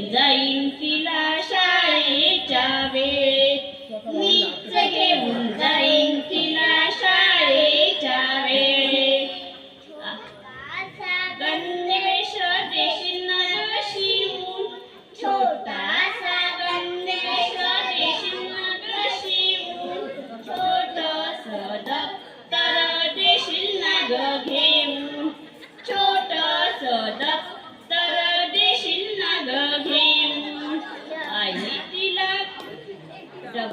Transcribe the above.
जाईन तिला शाळेच्या वेळेत. मीच घेऊन जाईन तिला शाळेच्या वेळेत. गणेश देशील शिवून छोटासा गणेश देशी शिवून छोटस दप्तर देशील ना गे